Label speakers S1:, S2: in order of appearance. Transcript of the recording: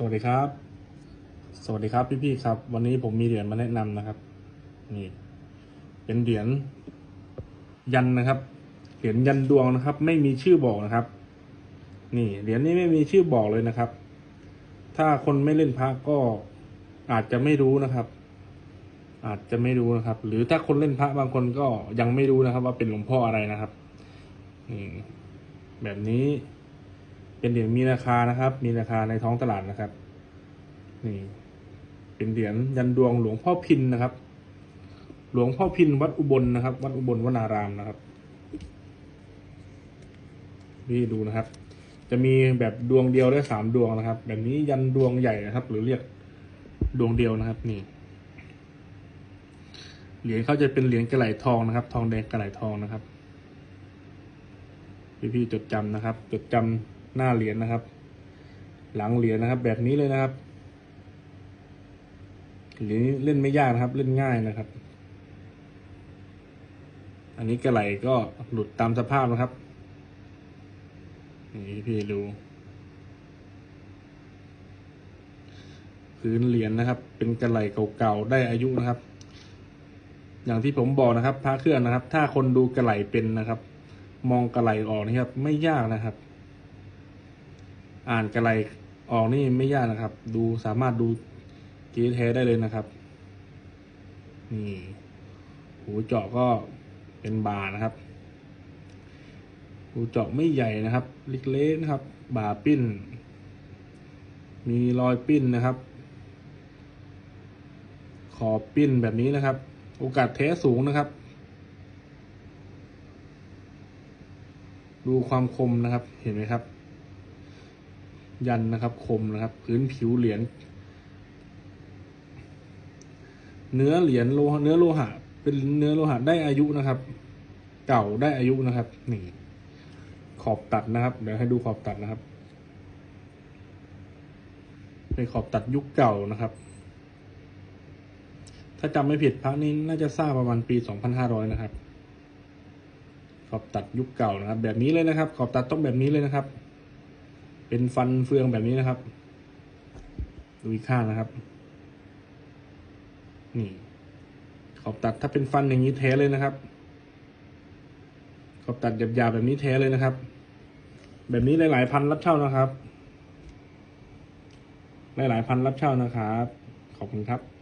S1: สวัสดีครับ สวัสดีครับพี่ๆครับ วันนี้ผมมีเหรียญมาแนะนำนะครับ นี่ เป็นเหรียญยันนะครับ เหรียญยันดวงนะครับ ไม่มีชื่อบอกนะครับ นี่เหรียญนี้ไม่มีชื่อบอกเลยนะครับ ถ้าคนไม่เล่นพระก็อาจจะไม่รู้นะครับ อาจจะไม่รู้นะครับ หรือถ้าคนเล่นพระบางคนก็ยังไม่รู้นะครับ ว่าเป็นหลวงพ่ออะไรนะครับนี่แบบนี้ เป็นเหรียญมีราคานะครับ มีราคาในท้องตลาดนะครับ นี่ เป็นเหรียญยันดวงหลวงพ่อพินนะครับ หลวงพ่อพินวัดอุบลนะครับ วัดอุบลวนารามนะครับนี่ดูนะครับ จะมีแบบดวงเดียวได้สามดวงนะครับ แบบนี้ยันดวงใหญ่นะครับ หรือเรียกดวงเดียวนะครับ นี่ เหรียญเขาจะเป็นเหรียญกระไหลทองนะครับ ทองแดงกระไหลทองนะครับ พี่ๆจดจำนะครับ จดจำ หน้าเหรียญนะครับ หลังเหรียญนะครับ แบบนี้เลยนะครับเหรียญเล่นไม่ยากนะครับ เล่นง่ายนะครับ อันนี้กระไหลก็หลุดตามสภาพนะครับนี่พี่ดูพื้นเหรียญนะครับ เป็นกระไหลเก่าๆได้อายุนะครับ อย่างที่ผมบอกนะครับพระเครื่องนะครับ ถ้าคนดูกระไหลเป็นนะครับ มองกระไหลออกนะครับ ไม่ยากนะครับ อ่านกระไหลออกนี่ไม่ยากนะครับ ดูสามารถดูกีแท้ได้เลยนะครับ นี่หูเจาะก็เป็นบานะครับ หูเจาะไม่ใหญ่นะครับเล็กๆนะครับ บาปิ้น มีรอยปิ้นนะครับ ขอบปิ้นแบบนี้นะครับ โอกาสแท้สูงนะครับ ดูความคมนะครับเห็นไหมครับ ยันนะครับคมนะครับ พื้นผิวเหรียญเนื้อเหรียญโลเนื้อโลหะ เป็นเนื้อโลหะได้อายุนะครับ เก่าได้อายุนะครับนี่ขอบตัดนะครับ เดี๋ยวให้ดูขอบตัดนะครับเป็นขอบตัดยุคเก่านะครับ ถ้าจำไม่ผิดพระนี้น่าจะสร้างประมาณปี 2500 นะครับ ขอบตัดยุคเก่านะครับ แบบนี้เลยนะครับ ขอบตัดต้องแบบนี้เลยนะครับ เป็นฟันเฟืองแบบนี้นะครับ ดูอีกข้างนะครับ นี่ ขอบตัดถ้าเป็นฟันอย่างนี้แท้เลยนะครับ ขอบตัดหยาบๆแบบนี้แท้เลยนะครับ แบบนี้หลายๆพันรับเช่านะครับ หลายๆพันรับเช่านะครับ ขอบคุณครับ